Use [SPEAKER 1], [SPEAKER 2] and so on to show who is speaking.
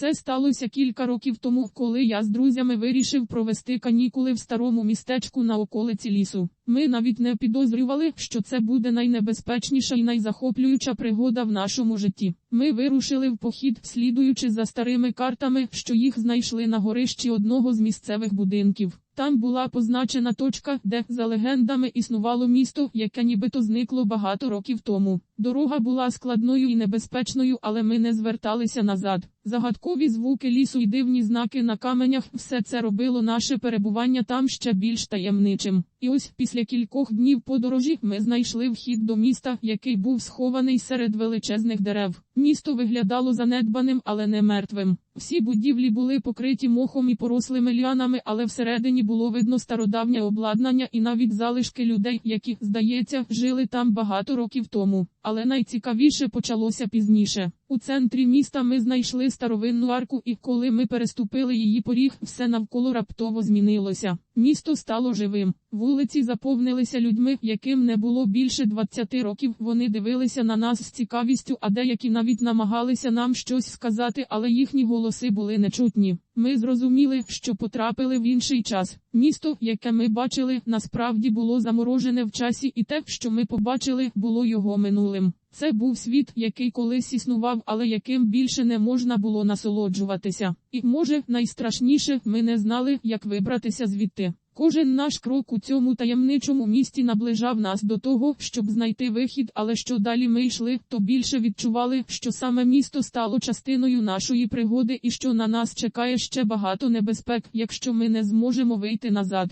[SPEAKER 1] Це сталося кілька років тому, коли я з друзями вирішив провести канікули в старому містечку на околиці лісу. Ми навіть не підозрювали, що це буде найнебезпечніша і найзахоплююча пригода в нашому житті. Ми вирушили в похід, слідуючи за старими картами, що їх знайшли на горищі одного з місцевих будинків. Там була позначена точка, де, за легендами, існувало місто, яке нібито зникло багато років тому. Дорога була складною і небезпечною, але ми не зверталися назад. Загадкові звуки лісу і дивні знаки на каменях все це робило наше перебування там ще більш таємничим. І ось після кількох днів подорожі ми знайшли вхід до міста, який був схований серед величезних дерев. Місто виглядало занедбаним, але не мертвим. Всі будівлі були покриті мохом і порослими ліанами, але всередині було видно стародавнє обладнання і навіть залишки людей, які, здається, жили там багато років тому. Але найцікавіше почалося пізніше. У центрі міста ми знайшли старовинну арку, і коли ми переступили її поріг, все навколо раптово змінилося. Місто стало живим. Вулиці заповнилися людьми, яким не було більше 20 років. Вони дивилися на нас з цікавістю, а деякі навіть намагалися нам щось сказати, але їхні голоси були нечутні. Ми зрозуміли, що потрапили в інший час. Місто, яке ми бачили, насправді було заморожене в часі, і те, що ми побачили, було його минулим. Це був світ, який колись існував, але яким більше не можна було насолоджуватися. І може, найстрашніше, ми не знали, як вибратися звідти. Кожен наш крок у цьому таємничому місті наближав нас до того, щоб знайти вихід, але що далі ми йшли, то більше відчували, що саме місто стало частиною нашої пригоди і що на нас чекає ще багато небезпек, якщо ми не зможемо вийти назад.